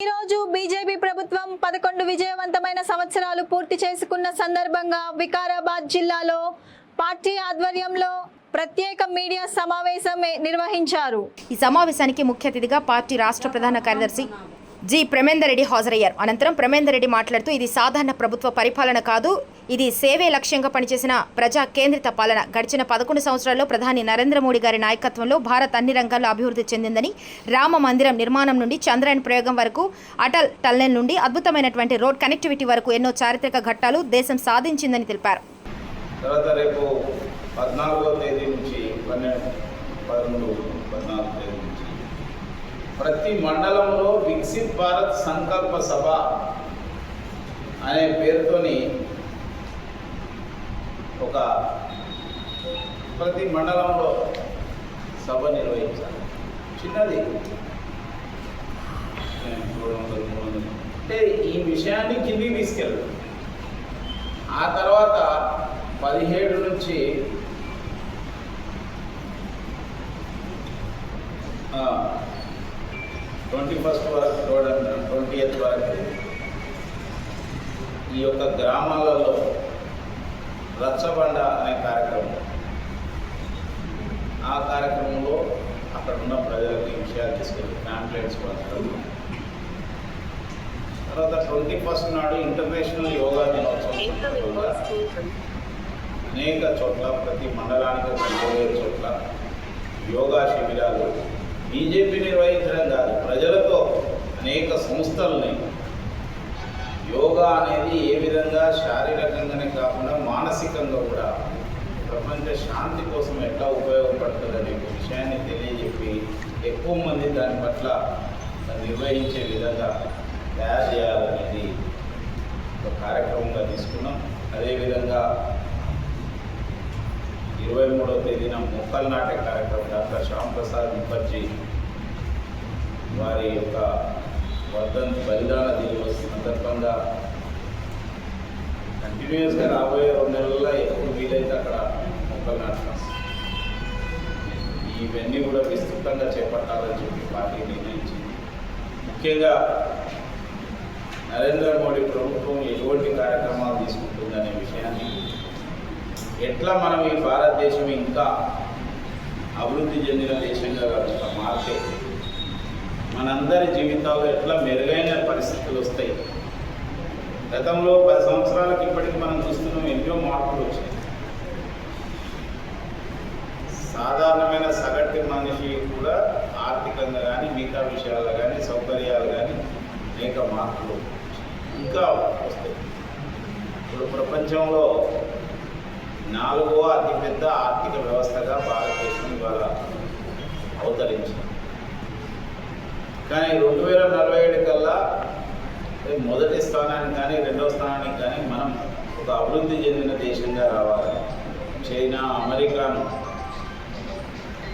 ఈరోజు బీజేపీ ప్రభుత్వం పదకొండు విజయవంతమైన సంవత్సరాలు పూర్తి చేసుకున్న సందర్భంగా వికారాబాద్ జిల్లాలో పార్టీ ఆధ్వర్యంలో ప్రత్యేక మీడియా సమావేశం నిర్వహించారు. ఈ సమావేశానికి ముఖ్య అతిథిగా పార్టీ రాష్ట్ర ప్రధాన కార్యదర్శి జి ప్రమేందర్ రెడ్డి హాజరయ్యారు. అనంతరం ప్రమేందర్ రెడ్డి మాట్లాడుతూ ఇది సాధారణ ప్రభుత్వ పరిపాలన కాదు ఇది సేవే లక్ష్యంగా పనిచేసిన ప్రజా కేంద్రిత పాలన. గడిచిన పదకొండు సంవత్సరాల్లో ప్రధాని నరేంద్ర మోడీ గారి నాయకత్వంలో భారత్ అన్ని రంగాల్లో అభివృద్ధి చెందిందని రామ మందిరం నిర్మాణం నుండి చంద్రయాన్ ప్రయోగం వరకు అటల్ టన్నెల్ నుండి అద్భుతమైనటువంటి రోడ్ కనెక్టివిటీ వరకు ఎన్నో చారిత్రక ఘట్టాలు దేశం సాధించిందని తెలిపారు. తర్వాత రేపు పద్నాలుగో తేదీ నుంచి పన్నెండు పదమూడు పద్నాలుగు తేదీ నుంచి ప్రతి మండలంలో వికసిత్ భారత్ సంకల్ప సభ అనే పేరుతోని ఒక ప్రతి మండలంలో సభ నిర్వహించాలి చిన్నది వందలు, మూడు వందలు. అంటే ఈ విషయాన్ని కిందికి తీసుకెళ్ళాలి ఆ తర్వాత పదిహేడు నుంచి ట్వంటీ ఫస్ట్ వరకు ట్వంటీ ఎయిత్ వరకు ఈ యొక్క గ్రామాలలో రచ్చబండ అనే కార్యక్రమం. ఆ కార్యక్రమంలో అక్కడ ఉన్న ప్రజలకు ఈ విషయాలు తీసుకెళ్ళి ప్యాంప్లెట్స్ పంచడం తర్వాత ట్వంటీ ఫస్ట్ నాడు ఇంటర్నేషనల్ యోగా దినోత్సవం అనేక చోట్ల ప్రతి మండలానికి చోట్ల యోగా శిబిరాలు బీజేపీ నిర్వహించడం కాదు. అనేక సంస్థలని యోగా అనేది ఏ విధంగా శారీరకంగానే కాకుండా మానసికంగా కూడా ప్రపంచ శాంతి కోసం ఎట్లా ఉపయోగపడుతుందనే విషయాన్ని తెలియజెప్పి ఎక్కువ మంది దాని పట్ల నిర్వహించే విధంగా తయారు చేయాలనేది ఒక కార్యక్రమంగా తీసుకున్నాం. అదేవిధంగా ఇరవై మూడవ తేదీన మొక్కలు నాటే కార్యక్రమం డాక్టర్ శ్యామ్ ప్రసాద్ ముఖర్జీ వారి యొక్క వర్ధన్ బలిదాన దివస్ సందర్భంగా కంటిన్యూస్గా రాబోయే రెండు నెలల్లో ఎప్పుడు వీలైతే అక్కడ మొక్కలు నాటుతాం. ఇవన్నీ కూడా విస్తృతంగా చేపట్టాలని చెప్పి పార్టీ నిర్ణయించింది. ముఖ్యంగా నరేంద్ర మోడీ ప్రభుత్వం ఎటువంటి కార్యక్రమాలు తీసుకుంటుందనే విషయాన్ని ఎట్లా మనం ఈ భారతదేశం ఇంకా అభివృద్ధి చెందిన దేశంగా మార్కెట్. మనందరి జీవితాల్లో ఎట్లా మెరుగైన పరిస్థితులు వస్తాయి? గతంలో పది సంవత్సరాలకి ఇప్పటికి మనం చూస్తున్నాం ఎన్నో మార్పులు వచ్చాయి సాధారణమైన సగటు మనిషి కూడా ఆర్థికంగా కానీ మిగతా విషయాల్లో కానీ సౌకర్యాలు కానీ అనేక మార్పులు ఇంకా వస్తాయి. ఇప్పుడు ప్రపంచంలో నాలుగవ అతిపెద్ద ఆర్థిక వ్యవస్థగా భారతదేశం ఇవాళ అవతరించింది. కానీ రెండు వేల నలభై ఏడు కల్లా మొదటి స్థానానికి కానీ రెండవ స్థానానికి కానీ మనం ఒక అభివృద్ధి చెందిన దేశంగా రావాలి. చైనా అమెరికాను